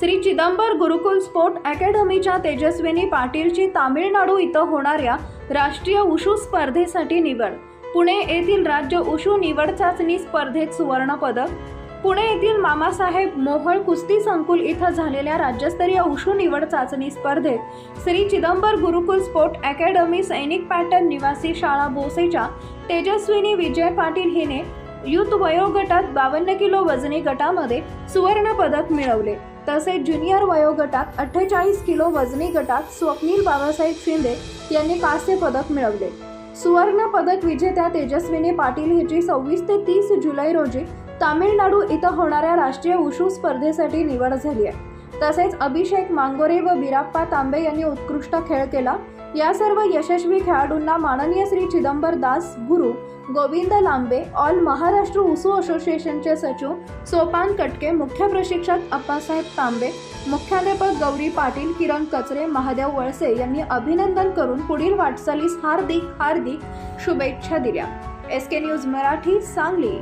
Shri Chidambar Gurukul sport अकॅडमीच्या तेजस्विनी पाटीलची तामिळनाडू इथं होणाऱ्या राष्ट्रीय उशू स्पर्धेसाठी निवड. पुणे येथील राज्य उशू निवड चाचणी स्पर्धेत सुवर्णपदक. पुणे येथील मामासाहेब मोहळ कुस्ती संकुल इथं झालेल्या राज्यस्तरीय उशू निवड चाचणी स्पर्धेत श्री चिदंबर गुरुकुल स्पोर्ट अकॅडमी सैनिक पॅटर्न निवासी शाळा बोसेच्या तेजस्विनी विजय पाटील हिने युथ वयोगटात बावन्न किलो वजनी गटामध्ये सुवर्ण पदक मिळवले. तसेच ज्युनियर वयोगटात अठ्ठेचाळीस किलो वजनी गटात स्वप्नील बाबासाहेब शिंदे यांनी कांस्य पदक मिळवले. सुवर्ण पदक विजेत्या तेजस्विनी पाटील हिची सव्वीस ते तीस जुलै रोजी तामिळनाडू इथं होणाऱ्या राष्ट्रीय उशू स्पर्धेसाठी निवड झाली आहे. तसेच अभिषेक मांगोरे व बिराप्पा तांबे यांनी उत्कृष्ट खेळ केला. या सर्व यशस्वी खेळाडूंना माननीय श्री चिदंबर दास गुरु गोविंद लांबे ऑल महाराष्ट्र उसू असोसिएशनचे सचिव सोपान कटके मुख्य प्रशिक्षक अप्पासाहेब तांबे मुख्याध्यापक गौरी पाटील किरण कचरे महादेव वळसे यांनी अभिनंदन करून पुढील वाटचालीस हार्दिक हार्दिक शुभेच्छा दिल्या. S K news Marathi Sangli.